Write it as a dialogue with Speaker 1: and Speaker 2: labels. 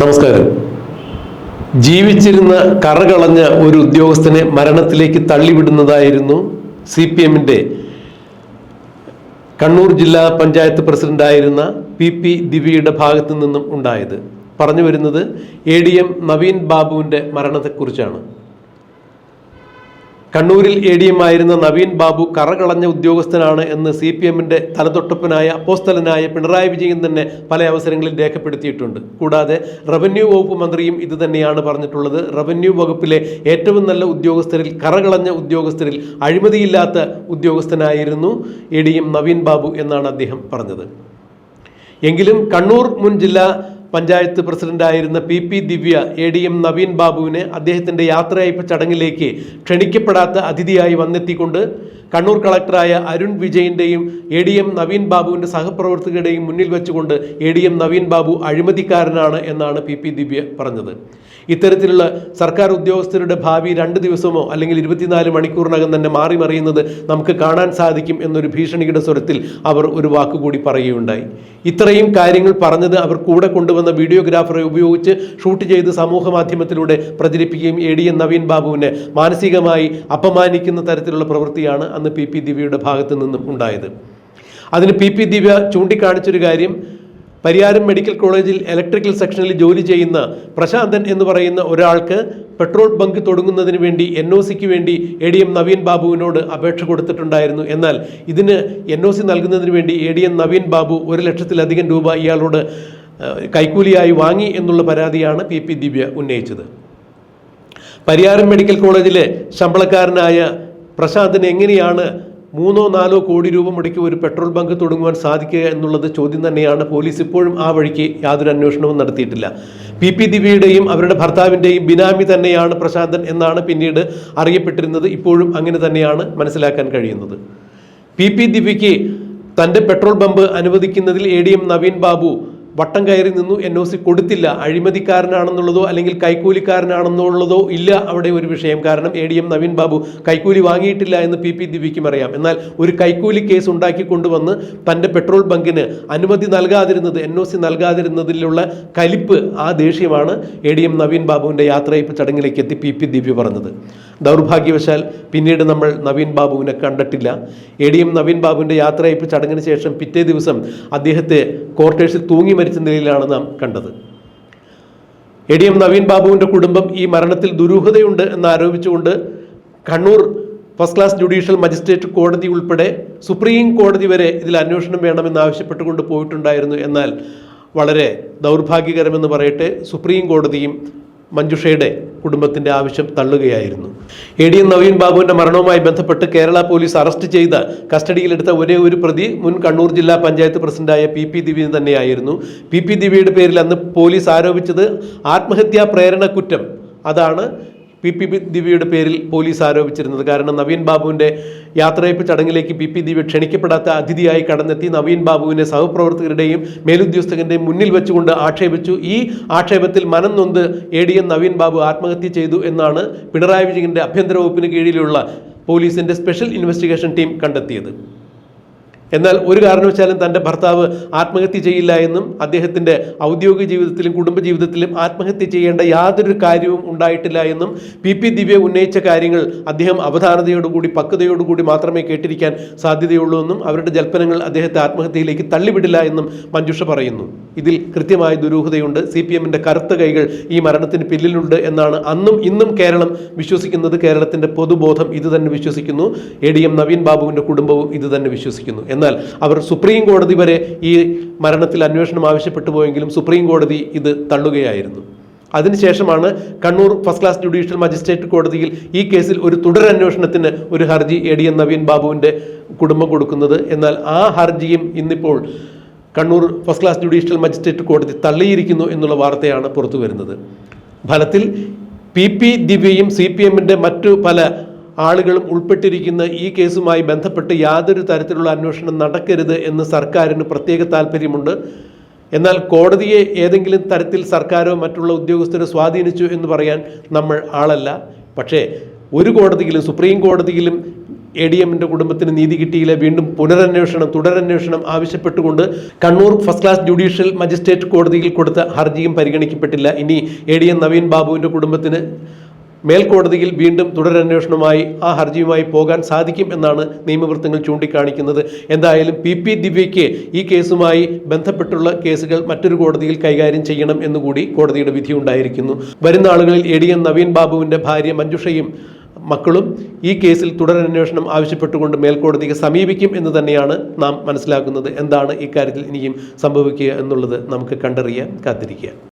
Speaker 1: നമസ്കാരം. ജീവിച്ചിരുന്ന കറകളഞ്ഞ ഒരു ഉദ്യോഗസ്ഥനെ മരണത്തിലേക്ക് തള്ളിവിടുന്നതായിരുന്നു സി പി എമ്മിന്റെ കണ്ണൂർ ജില്ലാ പഞ്ചായത്ത് പ്രസിഡന്റായിരുന്ന പി പി ദിവ്യയുടെ ഭാഗത്തു നിന്നും ഉണ്ടായത്. പറഞ്ഞു വരുന്നത് എ ഡി എം നവീൻ ബാബുവിന്റെ മരണത്തെക്കുറിച്ചാണ്. കണ്ണൂരിൽ എ ഡി എം ആയിരുന്ന നവീൻ ബാബു കറകളഞ്ഞ ഉദ്യോഗസ്ഥനാണ് എന്ന് സി പി എമ്മിന്റെ തലതൊട്ടപ്പനായ അപ്പോസ്തലനായ പിണറായി വിജയൻ തന്നെ പല അവസരങ്ങളിൽ രേഖപ്പെടുത്തിയിട്ടുണ്ട്. കൂടാതെ റവന്യൂ വകുപ്പ് മന്ത്രിയും ഇത് തന്നെയാണ് പറഞ്ഞിട്ടുള്ളത്. റവന്യൂ വകുപ്പിലെ ഏറ്റവും നല്ല ഉദ്യോഗസ്ഥരിൽ കറകളഞ്ഞ ഉദ്യോഗസ്ഥരിൽ അഴിമതിയില്ലാത്ത ഉദ്യോഗസ്ഥനായിരുന്നു A D M Naveen Babu എന്നാണ് അദ്ദേഹം പറഞ്ഞത്. എങ്കിലും കണ്ണൂർ മുൻ ജില്ലാ പഞ്ചായത്ത് പ്രസിഡന്റായിരുന്ന P P Divya A D M Naveen ബാബുവിനെ അദ്ദേഹത്തിന്റെ യാത്രയയപ്പ് ചടങ്ങിലേക്ക് ക്ഷണിക്കപ്പെടാത്ത അതിഥിയായി വന്നെത്തിക്കൊണ്ട് കണ്ണൂർ കളക്ടറായ അരുൺ വിജയന്റെയും എ ഡി എം നവീൻ ബാബുവിന്റെ സഹപ്രവർത്തകരുടെയും മുന്നിൽ വെച്ചുകൊണ്ട് A D M Naveen Babu അഴിമതിക്കാരനാണ് എന്നാണ് പി പി ദിവ്യ പറഞ്ഞത്. ഇത്തരത്തിലുള്ള സർക്കാർ ഉദ്യോഗസ്ഥരുടെ ഭാവി രണ്ട് ദിവസമോ അല്ലെങ്കിൽ ഇരുപത്തിനാല് മണിക്കൂറിനകം തന്നെ മാറി മറിയുന്നത് നമുക്ക് കാണാൻ സാധിക്കും എന്നൊരു ഭീഷണിയുടെ സ്വരത്തിൽ അവർ ഒരു വാക്കുകൂടി പറയുകയുണ്ടായി. ഇത്രയും കാര്യങ്ങൾ പറഞ്ഞത് അവർ കൂടെ കൊണ്ടുവന്ന വീഡിയോഗ്രാഫറെ ഉപയോഗിച്ച് ഷൂട്ട് ചെയ്ത് സമൂഹ മാധ്യമത്തിലൂടെ പ്രചരിപ്പിക്കുകയും എ ഡി എൻ നവീൻ ബാബുവിനെ മാനസികമായി അപമാനിക്കുന്ന തരത്തിലുള്ള പ്രവൃത്തിയാണ് അന്ന് പി പി ദിവ്യയുടെ ഭാഗത്തു നിന്നും ഉണ്ടായത്. അതിന് പി പി ദിവ്യ ചൂണ്ടിക്കാണിച്ചൊരു കാര്യം പരിയാരം മെഡിക്കൽ കോളേജിൽ ഇലക്ട്രിക്കൽ സെക്ഷനിൽ ജോലി ചെയ്യുന്ന പ്രശാന്തൻ എന്ന് പറയുന്ന ഒരാൾക്ക് പെട്രോൾ ബങ്ക് തുടങ്ങുന്നതിന് വേണ്ടി എൻ ഒ സിക്ക് വേണ്ടി എ ഡി എം നവീൻ ബാബുവിനോട് അപേക്ഷ കൊടുത്തിട്ടുണ്ടായിരുന്നു. എന്നാൽ ഇതിന് എൻ ഒ സി നൽകുന്നതിന് വേണ്ടി A D M Naveen Babu ഒരു ലക്ഷത്തിലധികം രൂപ ഇയാളോട് കൈക്കൂലിയായി വാങ്ങി എന്നുള്ള പരാതിയാണ് പി പി ദിവ്യ ഉന്നയിച്ചത്. പരിയാരം മെഡിക്കൽ കോളേജിലെ ശമ്പളക്കാരനായ പ്രശാന്തിന് എങ്ങനെയാണ് മൂന്നോ നാലോ കോടി രൂപ മുടക്കി ഒരു പെട്രോൾ ബങ്ക് തുടങ്ങുവാൻ സാധിക്കുക എന്നുള്ളത് ചോദ്യം തന്നെയാണ് പോലീസ് ഇപ്പോഴും ആ വഴിക്ക് യാതൊരു അന്വേഷണവും നടത്തിയിട്ടില്ല. പി പി ദിവ്യയുടെയും അവരുടെ ഭർത്താവിന്റെയും ബിനാമി തന്നെയാണ് പ്രശാന്തൻ എന്നാണ് പിന്നീട് അറിയപ്പെട്ടിരുന്നത്. ഇപ്പോഴും അങ്ങനെ തന്നെയാണ് മനസ്സിലാക്കാൻ കഴിയുന്നത്. പി പി ദിവ്യയ്ക്ക് തന്റെ petrol pump അനുവദിക്കുന്നതിൽ A D M Naveen Babu വട്ടം കയറി നിന്നു. എൻ ഒ സി കൊടുത്തില്ല. അഴിമതിക്കാരനാണെന്നുള്ളതോ അല്ലെങ്കിൽ കൈക്കൂലിക്കാരനാണെന്നുള്ളതോ ഇല്ല അവിടെ ഒരു വിഷയം. കാരണം A D M Naveen Babu കൈക്കൂലി വാങ്ങിയിട്ടില്ല എന്ന് പി പി ദിവ്യയ്ക്കും അറിയാം. എന്നാൽ ഒരു കൈക്കൂലി കേസ് ഉണ്ടാക്കി കൊണ്ടുവന്ന് തന്റെ പെട്രോൾ ബങ്കിന് അനുമതി നൽകാതിരുന്നത് എൻ ഒ സി നൽകാതിരുന്നതിലുള്ള കലിപ്പ് ആ ദേഷ്യമാണ് എ ഡി എം നവീൻ ബാബുവിന്റെ യാത്രയപ്പ് ചടങ്ങിലേക്ക് എത്തി പി പി ദിവ്യ പറഞ്ഞത്. ദൗർഭാഗ്യവശാൽ പിന്നീട് നമ്മൾ നവീൻ ബാബുവിനെ കണ്ടിട്ടില്ല. എ ഡി എം നവീൻ ബാബുവിന്റെ യാത്രയപ്പ് ചടങ്ങിന് ശേഷം പിറ്റേ ദിവസം അദ്ദേഹത്തെ ക്വാർട്ടേഴ്സിൽ തൂങ്ങി മരിച്ച നിലയിലാണ് നാം കണ്ടത്. എ ഡി എം നവീൻ ബാബുവിന്റെ കുടുംബം ഈ മരണത്തിൽ ദുരൂഹതയുണ്ട് എന്നാരോപിച്ചുകൊണ്ട് Kannur first class judicial magistrate കോടതി ഉൾപ്പെടെ സുപ്രീം കോടതി വരെ ഇതിൽ അന്വേഷണം വേണമെന്നാവശ്യപ്പെട്ടുകൊണ്ട് പോയിട്ടുണ്ടായിരുന്നു. എന്നാൽ വളരെ ദൗർഭാഗ്യകരമെന്ന് പറയട്ടെ സുപ്രീം കോടതിയും മഞ്ജുഷയുടെ കുടുംബത്തിന്റെ ആവശ്യം തള്ളുകയായിരുന്നു. എ ഡി എം നവീൻ ബാബുവിന്റെ മരണവുമായി ബന്ധപ്പെട്ട് കേരള പോലീസ് അറസ്റ്റ് ചെയ്ത കസ്റ്റഡിയിലെടുത്ത ഒരേ ഒരു പ്രതി മുൻ കണ്ണൂർ ജില്ലാ പഞ്ചായത്ത് പ്രസിഡന്റായ പി പി ദിവ്യ തന്നെയായിരുന്നു. പി പി ദിവ്യയുടെ പേരിൽ അന്ന് പോലീസ് ആരോപിച്ചത് ആത്മഹത്യാ പ്രേരണ കുറ്റം അതാണ് പി പി ദിവ്യയുടെ പേരിൽ പോലീസ് ആരോപിച്ചിരുന്നത്. കാരണം നവീൻ ബാബുവിന്റെ യാത്രയപ്പ് ചടങ്ങിലേക്ക് പി പി ദിവ്യ ക്ഷണിക്കപ്പെടാത്ത അതിഥിയായി കടന്നെത്തി നവീൻ ബാബുവിനെ സഹപ്രവർത്തകരുടെയും മേലുദ്യോഗസ്ഥകന്റെയും മുന്നിൽ വെച്ചുകൊണ്ട് ആക്ഷേപിച്ചു. ഈ ആക്ഷേപത്തിൽ മനം നൊന്ത് A D M Naveen Babu ആത്മഹത്യ ചെയ്തു എന്നാണ് പിണറായി വിജയന്റെ ആഭ്യന്തര വകുപ്പിന് കീഴിലുള്ള പോലീസിന്റെ സ്പെഷ്യൽ ഇൻവെസ്റ്റിഗേഷൻ ടീം കണ്ടെത്തിയത്. എന്നാൽ ഒരു കാരണവശാലും തന്റെ ഭർത്താവ് ആത്മഹത്യ ചെയ്യില്ല എന്നും അദ്ദേഹത്തിന്റെ ഔദ്യോഗിക ജീവിതത്തിലും കുടുംബ ജീവിതത്തിലും ആത്മഹത്യ ചെയ്യേണ്ട യാതൊരു കാര്യവും ഉണ്ടായിട്ടില്ല എന്നും പി പി ദിവ്യ ഉന്നയിച്ച കാര്യങ്ങൾ അദ്ദേഹം അവധാനതയോടുകൂടി പക്വതയോടുകൂടി മാത്രമേ കേട്ടിരിക്കാൻ സാധ്യതയുള്ളൂ എന്നും അവരുടെ ജൽപ്പനങ്ങൾ അദ്ദേഹത്തെ ആത്മഹത്യയിലേക്ക് തള്ളിവിടില്ല എന്നും മഞ്ജുഷ പറയുന്നു. ഇതിൽ കൃത്യമായ ദുരൂഹതയുണ്ട്. സി പി എമ്മിന്റെ കറുത്ത കൈകൾ ഈ മരണത്തിന് പിന്നിലുണ്ട് എന്നാണ് അന്നും ഇന്നും കേരളം വിശ്വസിക്കുന്നത്. കേരളത്തിന്റെ പൊതുബോധം ഇത് തന്നെ വിശ്വസിക്കുന്നു. എ ഡി എം നവീൻ ബാബുവിന്റെ കുടുംബവും ഇത് തന്നെ വിശ്വസിക്കുന്നു. എന്നാൽ അവർ സുപ്രീം കോടതി വരെ ഈ മരണത്തിൽ അന്വേഷണം ആവശ്യപ്പെട്ടു പോയെങ്കിലും സുപ്രീം കോടതി ഇത് തള്ളുകയായിരുന്നു. അതിനുശേഷമാണ് Kannur first class judicial magistrate കോടതിയിൽ ഈ കേസിൽ ഒരു തുടരന്വേഷണത്തിന് ഒരു ഹർജി എ ഡി എൻ നവീൻ ബാബുവിന്റെ കുടുംബം കൊടുക്കുന്നത്. എന്നാൽ ആ ഹർജിയും ഇന്നിപ്പോൾ Kannur first class judicial magistrate കോടതി തള്ളിയിരിക്കുന്നു എന്നുള്ള വാർത്തയാണ് പുറത്തു വരുന്നത് ഫലത്തിൽ പി പി ദിവ്യയും സി പി എമ്മിന്റെ മറ്റു പല ആളുകളും ഉൾപ്പെട്ടിരിക്കുന്ന ഈ കേസുമായി ബന്ധപ്പെട്ട് യാതൊരു തരത്തിലുള്ള അന്വേഷണം നടക്കരുത് എന്ന് സർക്കാരിന് പ്രത്യേക താല്പര്യമുണ്ട് എന്നാൽ കോടതിയെ ഏതെങ്കിലും തരത്തിൽ സർക്കാരോ മറ്റുള്ള ഉദ്യോഗസ്ഥരോ സ്വാധീനിച്ചു എന്ന് പറയാൻ നമ്മൾ ആളല്ല. പക്ഷേ ഒരു കോടതിയിലും സുപ്രീം കോടതിയിലും എ ഡി എമ്മിന്റെ കുടുംബത്തിന് നീതി കിട്ടിയില്ല. വീണ്ടും പുനരന്വേഷണം തുടരന്വേഷണം ആവശ്യപ്പെട്ടുകൊണ്ട് Kannur first class judicial magistrate കോടതിയിൽ കൊടുത്ത ഹർജിയും പരിഗണിക്കപ്പെട്ടില്ല. ഇനി എ ഡി എം നവീൻ ബാബുവിന്റെ കുടുംബത്തിന് മേൽക്കോടതിയിൽ വീണ്ടും തുടരന്വേഷണവുമായി ആ ഹർജിയുമായി പോകാൻ സാധിക്കും എന്നാണ് നിയമവൃത്തങ്ങൾ ചൂണ്ടിക്കാണിക്കുന്നത്. എന്തായാലും പി പി ദിവ്യയ്ക്ക് ഈ കേസുമായി ബന്ധപ്പെട്ടുള്ള കേസുകൾ മറ്റൊരു കോടതിയിൽ കൈകാര്യം ചെയ്യണം എന്നുകൂടി കോടതിയുടെ വിധി ഉണ്ടായിരിക്കുന്നു. വരുന്ന ആളുകളിൽ എ ഡി എം നവീൻ ബാബുവിന്റെ ഭാര്യ മഞ്ജുഷയും മക്കളും ഈ കേസിൽ തുടരന്വേഷണം ആവശ്യപ്പെട്ടുകൊണ്ട് മേൽക്കോടതിയെ സമീപിക്കും എന്ന് തന്നെയാണ് നാം മനസ്സിലാക്കുന്നത്. എന്താണ് ഇക്കാര്യത്തിൽ ഇനിയും സംഭവിക്കുക എന്നുള്ളത് നമുക്ക് കണ്ടറിയാൻ കാത്തിരിക്കുക.